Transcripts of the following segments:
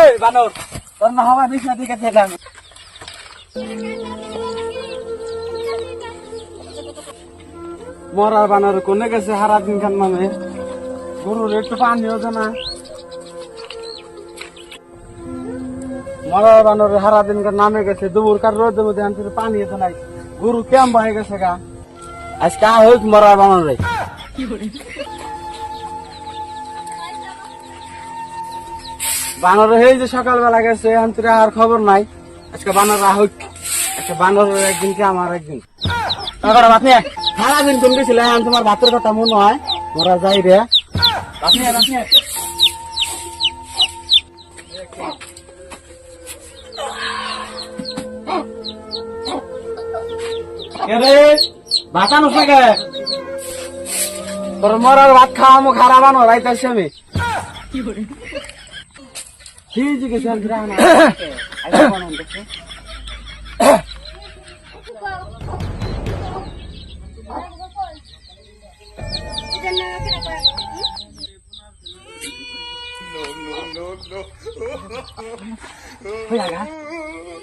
এই, বানর, তোর না হওয়া দিস না দিকে দেখলাম মরার বানর কোনে গেছে হারা দিন খান মানে? গরুর একটু পানিও তো না। মরার বানর হারা দিন নামে গেছে, দুপুর কার রোদের মধ্যে আনতে পানি তো নাই। গরু কেম হয়ে গেছে গা? আজকে হোক মরার বানর। রে বানর এই যে সকালবেলা গেছে আন্তরে আর খবর নাই। আজকে বানর হোক একটা বানর একদিন কি আমার একদিন? তারপরে আপনি সারাদিন কোন গেছিলেন তোমার ভাতের কথা মনে হয় মোরা যাই রে। আপনি আপনি রে? ভাত আনুস না কে তোর মরার ভাত খাওয়ামো খারাপ আনো রাইতাছি আমি।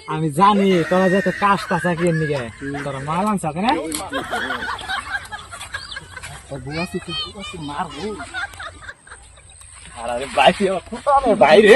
আমি জানি তোরা যত কাজ টাকা কিনে নিগে? তোরা মাল আনছ না? বাইরে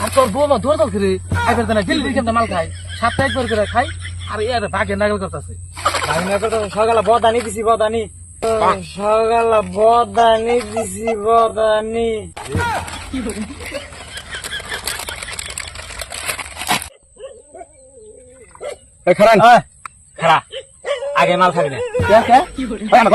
আর তোর বৌমা দৌড় করে একবার দেনা দিল্লি দিকে মাল খাই সাতটা একবার করে খাই আর এর ভাগে নাগল করতেছে সকালে বদানি দিছি বদানি সকালে বদানি দিছি বদানি খারান ওই, খারা আগে মাল খাবি না কে কে ভাই আমার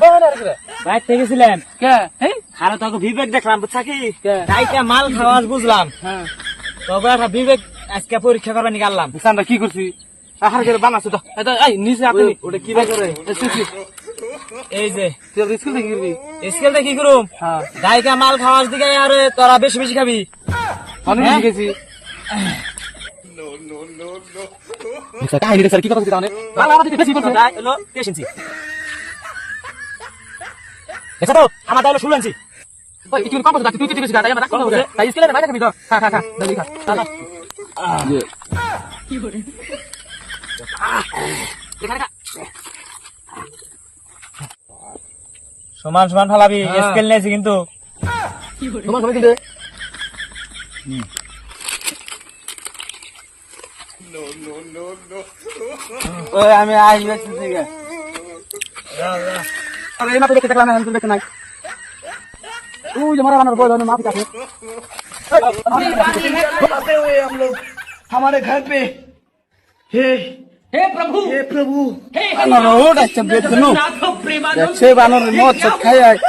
বউ আমরা দাওয়া খামু আর তোকে বিবেক দেখলাম বুঝছা কি? মাল খাওয়াস বুঝলাম। হ্যাঁ। তবে একটা বিবেক আজকে পরীক্ষা করবার নিয়ে গেলাম। কি করছি? আহার করে বানাচ্ছ তো। এই তো, এই নিচে আপনি ওটা কি করে এই যে তুই স্কুল থেকে গিরবি? স্কেলটা কি করুম? হ্যাঁ। গায়িকা মাল খাওয়াস দিকে আরে তোরা বেশি বেশি খাবি। অনেক হ্যাঁ? শিখেছি আচ্ছা স্যার কি কথা বলছি তাহলে? বেশি তাই হলো তেইশ ইঞ্চি দেখছ তো আমার তাহলে ষোলো ইঞ্চি ওই একটু কম তুই তুই বেশি গাড়ি আমরা তাই স্কেলে বাইরে খাবি তো। খা খা খা খা খা খা এখানে খা সমান সমান ফালাবি হ্যাঁ। স্কেল নিয়েছি কিন্তু তোমার সবাই কিন্তু ওই আমি আই যাচ্ছি ঠিক আছে আরে এই মাত্র দেখতে দেখলাম আমি দেখতে নাই ওই যে মারা বানার বই ধরে মাফি কাছে आते हुए हम लोग हमारे घर पे हे হে প্রভু। হে প্রভু। হে বানর ডাকছে বেতন সে বানর মদ সব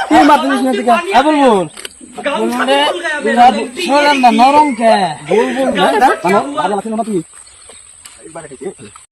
কি মাতে দিস না দিকে বল নরম কে বল বল। বানর বাজার লাগছে না তুমি